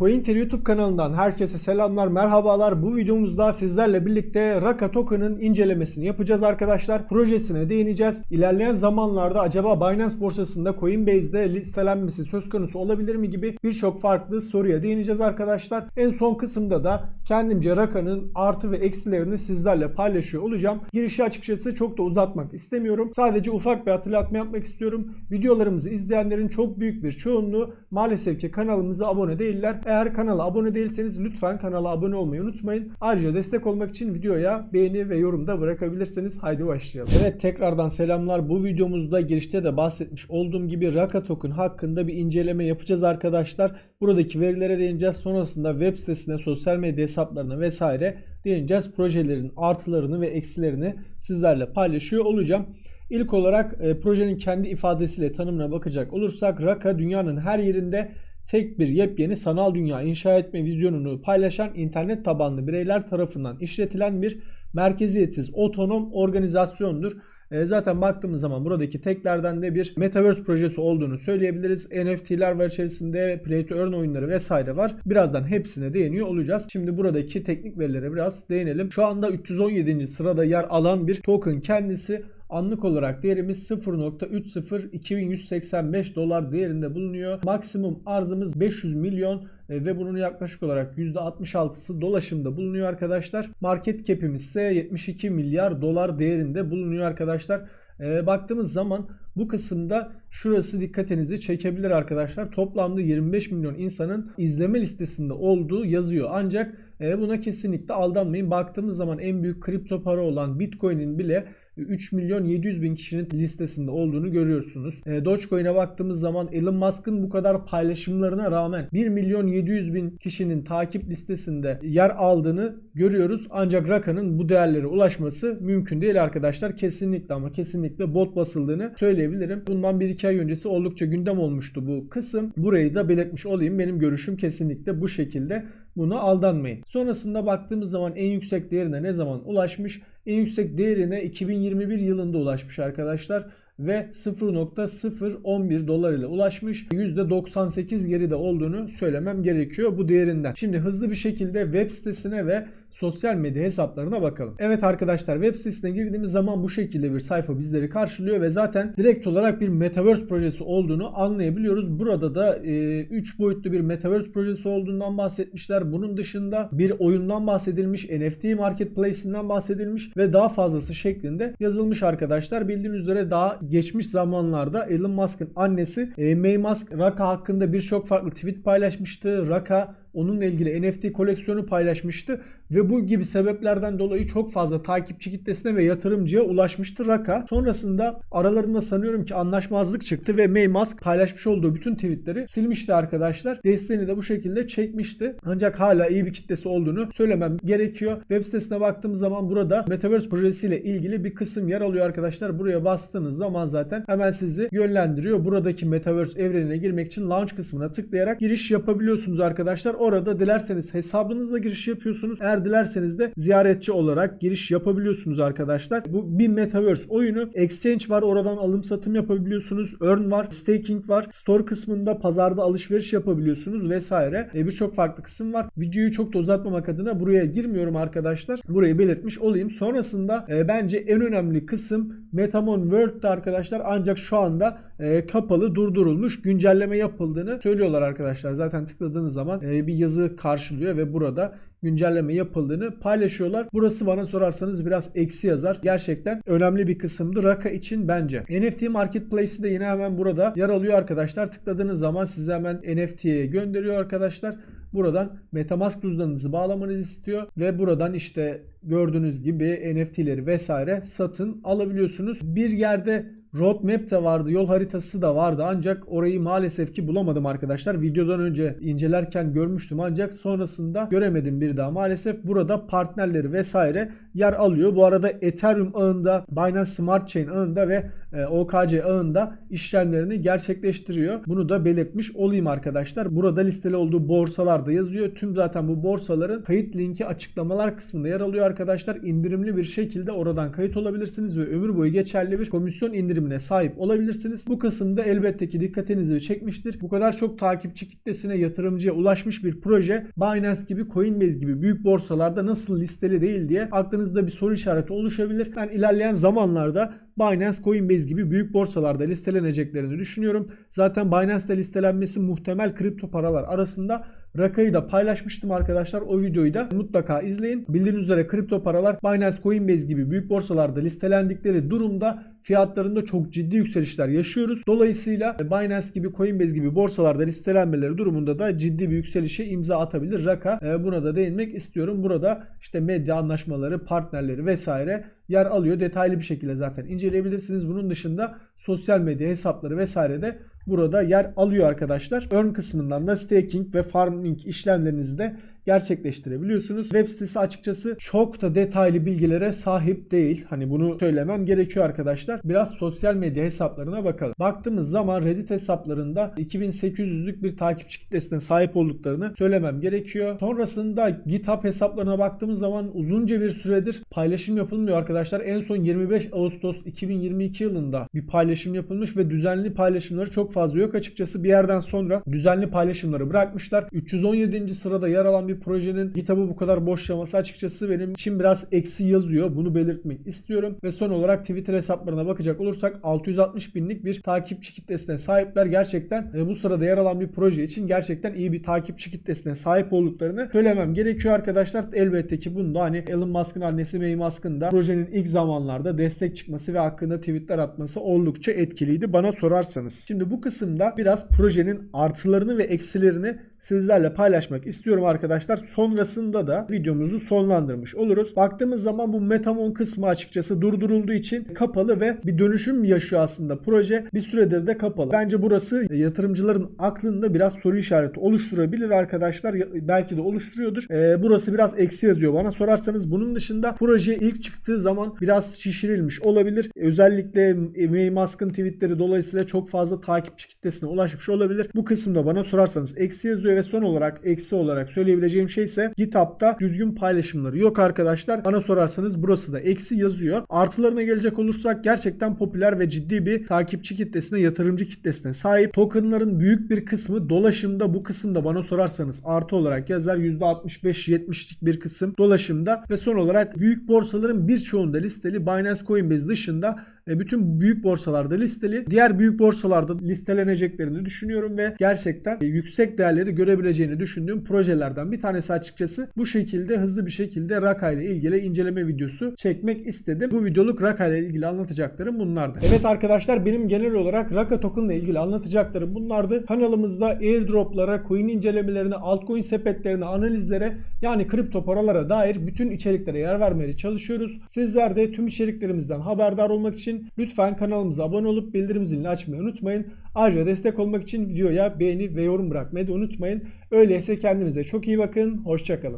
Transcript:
Cointer YouTube kanalından herkese selamlar, merhabalar. Bu videomuzda sizlerle birlikte Raka Token'ın incelemesini yapacağız arkadaşlar. Projesine değineceğiz. İlerleyen zamanlarda acaba Binance borsasında Coinbase'de listelenmesi söz konusu olabilir mi gibi birçok farklı soruya değineceğiz arkadaşlar. En son kısımda da kendimce Raka'nın artı ve eksilerini sizlerle paylaşıyor olacağım. Girişi açıkçası çok da uzatmak istemiyorum. Sadece ufak bir hatırlatma yapmak istiyorum. Videolarımızı izleyenlerin çok büyük bir çoğunluğu maalesef ki kanalımıza abone değiller. Eğer kanala abone değilseniz lütfen kanala abone olmayı unutmayın. Ayrıca destek olmak için videoya beğeni ve yorum da bırakabilirsiniz. Haydi başlayalım. Evet tekrardan selamlar. Bu videomuzda girişte de bahsetmiş olduğum gibi Raka Token hakkında bir inceleme yapacağız arkadaşlar. Buradaki verilere değineceğiz. Sonrasında web sitesine, sosyal medya hesaplarına vesaire değineceğiz. Projelerin artılarını ve eksilerini sizlerle paylaşıyor olacağım. İlk olarak e, projenin kendi ifadesiyle tanımına bakacak olursak Raka dünyanın her yerinde tek bir yepyeni sanal dünya inşa etme vizyonunu paylaşan internet tabanlı bireyler tarafından işletilen bir merkeziyetsiz otonom organizasyondur. E, zaten baktığımız zaman buradaki teklerden de bir Metaverse projesi olduğunu söyleyebiliriz. NFT'ler var içerisinde, Play to Earn oyunları vesaire var. Birazdan hepsine değiniyor olacağız. Şimdi buradaki teknik verilere biraz değinelim. Şu anda 317. sırada yer alan bir token kendisi Anlık olarak değerimiz 0.302185 dolar değerinde bulunuyor. Maksimum arzımız 500 milyon e, ve bunun yaklaşık olarak %66'sı dolaşımda bulunuyor arkadaşlar. Market cap'imiz ise 72 milyar dolar değerinde bulunuyor arkadaşlar. E, baktığımız zaman bu kısımda şurası dikkatinizi çekebilir arkadaşlar. Toplamda 25 milyon insanın izleme listesinde olduğu yazıyor. Ancak e, buna kesinlikle aldanmayın. Baktığımız zaman en büyük kripto para olan Bitcoin'in bile 3 milyon 700 bin kişinin listesinde olduğunu görüyorsunuz. E, Dogecoin'e baktığımız zaman Elon Musk'ın bu kadar paylaşımlarına rağmen 1 milyon 700 bin kişinin takip listesinde yer aldığını görüyoruz. Ancak Raka'nın bu değerlere ulaşması mümkün değil arkadaşlar. Kesinlikle ama kesinlikle bot basıldığını söyleyebilirim. Bundan 1-2 ay öncesi oldukça gündem olmuştu bu kısım. Burayı da belirtmiş olayım. Benim görüşüm kesinlikle bu şekilde. Buna aldanmayın. Sonrasında baktığımız zaman en yüksek değerine ne zaman ulaşmış? En yüksek değerine 2021 yılında ulaşmış arkadaşlar ve 0.011 dolar ile ulaşmış. %98 geride olduğunu söylemem gerekiyor bu değerinden. Şimdi hızlı bir şekilde web sitesine ve sosyal medya hesaplarına bakalım. Evet arkadaşlar web sitesine girdiğimiz zaman bu şekilde bir sayfa bizleri karşılıyor ve zaten direkt olarak bir Metaverse projesi olduğunu anlayabiliyoruz. Burada da 3 e, boyutlu bir Metaverse projesi olduğundan bahsetmişler. Bunun dışında bir oyundan bahsedilmiş, NFT marketplace'inden bahsedilmiş ve daha fazlası şeklinde yazılmış arkadaşlar. Bildiğiniz üzere daha geçmiş zamanlarda Elon Musk'ın annesi e, May Musk Raka hakkında birçok farklı tweet paylaşmıştı. Raka onunla ilgili NFT koleksiyonu paylaşmıştı ve bu gibi sebeplerden dolayı çok fazla takipçi kitlesine ve yatırımcıya ulaşmıştı Raka. Sonrasında aralarında sanıyorum ki anlaşmazlık çıktı ve May Musk paylaşmış olduğu bütün tweetleri silmişti arkadaşlar. Desteğini de bu şekilde çekmişti. Ancak hala iyi bir kitlesi olduğunu söylemem gerekiyor. Web sitesine baktığımız zaman burada Metaverse projesiyle ilgili bir kısım yer alıyor arkadaşlar. Buraya bastığınız zaman zaten hemen sizi yönlendiriyor. Buradaki Metaverse evrenine girmek için launch kısmına tıklayarak giriş yapabiliyorsunuz arkadaşlar. Orada dilerseniz hesabınızla giriş yapıyorsunuz. Eğer dilerseniz de ziyaretçi olarak giriş yapabiliyorsunuz arkadaşlar. Bu bir Metaverse oyunu. Exchange var. Oradan alım satım yapabiliyorsunuz. Earn var. Staking var. Store kısmında pazarda alışveriş yapabiliyorsunuz vesaire. E, Birçok farklı kısım var. Videoyu çok da uzatmamak adına buraya girmiyorum arkadaşlar. Burayı belirtmiş olayım. Sonrasında e, bence en önemli kısım Metamon World'de arkadaşlar ancak şu anda e, kapalı durdurulmuş güncelleme yapıldığını söylüyorlar arkadaşlar. Zaten tıkladığınız zaman e, bir yazı karşılıyor ve burada güncelleme yapıldığını paylaşıyorlar. Burası bana sorarsanız biraz eksi yazar. Gerçekten önemli bir kısımdı Raka için bence. NFT Marketplace'i de yine hemen burada yer alıyor arkadaşlar. Tıkladığınız zaman size hemen NFT'ye gönderiyor arkadaşlar. Buradan Metamask cüzdanınızı bağlamanızı istiyor ve buradan işte gördüğünüz gibi NFT'leri vesaire satın alabiliyorsunuz. Bir yerde Roadmap de vardı, yol haritası da vardı ancak orayı maalesef ki bulamadım arkadaşlar. Videodan önce incelerken görmüştüm ancak sonrasında göremedim bir daha. Maalesef burada partnerleri vesaire yer alıyor. Bu arada Ethereum ağında, Binance Smart Chain ağında ve OKC ağında işlemlerini gerçekleştiriyor. Bunu da belirtmiş olayım arkadaşlar. Burada listeli olduğu borsalar da yazıyor. Tüm zaten bu borsaların kayıt linki açıklamalar kısmında yer alıyor arkadaşlar. İndirimli bir şekilde oradan kayıt olabilirsiniz ve ömür boyu geçerli bir komisyon indirimi indirimine sahip olabilirsiniz. Bu kısımda elbette ki dikkatinizi çekmiştir. Bu kadar çok takipçi kitlesine yatırımcıya ulaşmış bir proje Binance gibi Coinbase gibi büyük borsalarda nasıl listeli değil diye aklınızda bir soru işareti oluşabilir. Ben ilerleyen zamanlarda Binance, Coinbase gibi büyük borsalarda listeleneceklerini düşünüyorum. Zaten Binance'de listelenmesi muhtemel kripto paralar arasında Raka'yı da paylaşmıştım arkadaşlar. O videoyu da mutlaka izleyin. Bildiğiniz üzere kripto paralar Binance, Coinbase gibi büyük borsalarda listelendikleri durumda fiyatlarında çok ciddi yükselişler yaşıyoruz. Dolayısıyla Binance gibi Coinbase gibi borsalarda listelenmeleri durumunda da ciddi bir yükselişe imza atabilir Raka. E, Buna da değinmek istiyorum. Burada işte medya anlaşmaları, partnerleri vesaire yer alıyor. Detaylı bir şekilde zaten inceleyebilirsiniz. Bunun dışında sosyal medya hesapları vesaire de burada yer alıyor arkadaşlar. Earn kısmından da staking ve farming işlemlerinizi de gerçekleştirebiliyorsunuz. Web sitesi açıkçası çok da detaylı bilgilere sahip değil. Hani bunu söylemem gerekiyor arkadaşlar. Biraz sosyal medya hesaplarına bakalım. Baktığımız zaman Reddit hesaplarında 2800'lük bir takipçi kitlesine sahip olduklarını söylemem gerekiyor. Sonrasında GitHub hesaplarına baktığımız zaman uzunca bir süredir paylaşım yapılmıyor arkadaşlar. En son 25 Ağustos 2022 yılında bir paylaşım yapılmış ve düzenli paylaşımları çok fazla yok açıkçası. Bir yerden sonra düzenli paylaşımları bırakmışlar. 317. sırada yer alan bir projenin GitHub'ı bu kadar boşlaması açıkçası benim için biraz eksi yazıyor. Bunu belirtmek istiyorum. Ve son olarak Twitter hesaplarına bakacak olursak 660 binlik bir takipçi kitlesine sahipler. Gerçekten e, bu sırada yer alan bir proje için gerçekten iyi bir takipçi kitlesine sahip olduklarını söylemem gerekiyor arkadaşlar. Elbette ki bunda hani Elon Musk'ın annesi May Musk'ın da projenin ilk zamanlarda destek çıkması ve hakkında tweetler atması oldukça etkiliydi bana sorarsanız. Şimdi bu kısımda biraz projenin artılarını ve eksilerini sizlerle paylaşmak istiyorum arkadaşlar. Sonrasında da videomuzu sonlandırmış oluruz. Baktığımız zaman bu Metamon kısmı açıkçası durdurulduğu için kapalı ve bir dönüşüm yaşıyor aslında proje. Bir süredir de kapalı. Bence burası yatırımcıların aklında biraz soru işareti oluşturabilir arkadaşlar. Belki de oluşturuyordur. Ee, burası biraz eksi yazıyor bana sorarsanız. Bunun dışında proje ilk çıktığı zaman biraz şişirilmiş olabilir. Özellikle May Musk'ın tweetleri dolayısıyla çok fazla takipçi kitlesine ulaşmış olabilir. Bu kısımda bana sorarsanız eksi yazıyor ve son olarak eksi olarak söyleyebileceğim şey ise GitHub'da düzgün paylaşımları yok arkadaşlar. Bana sorarsanız burası da eksi yazıyor. Artılarına gelecek olursak gerçekten popüler ve ciddi bir takipçi kitlesine, yatırımcı kitlesine sahip. Tokenların büyük bir kısmı dolaşımda. Bu kısımda bana sorarsanız artı olarak yazar %65-70'lik bir kısım dolaşımda ve son olarak büyük borsaların birçoğunda listeli Binance Coinbase dışında bütün büyük borsalarda listeli. Diğer büyük borsalarda listeleneceklerini düşünüyorum ve gerçekten e, yüksek değerleri görebileceğini düşündüğüm projelerden bir tanesi açıkçası. Bu şekilde hızlı bir şekilde Raka ile ilgili inceleme videosu çekmek istedim. Bu videoluk Raka ile ilgili anlatacaklarım bunlardı. Evet arkadaşlar benim genel olarak Raka token ile ilgili anlatacaklarım bunlardı. Kanalımızda airdroplara, coin incelemelerine, altcoin sepetlerine, analizlere yani kripto paralara dair bütün içeriklere yer vermeye çalışıyoruz. Sizler de tüm içeriklerimizden haberdar olmak için lütfen kanalımıza abone olup bildirim zilini açmayı unutmayın. Ayrıca destek olmak için videoya beğeni ve yorum bırakmayı da unutmayın. Öyleyse kendinize çok iyi bakın. Hoşçakalın.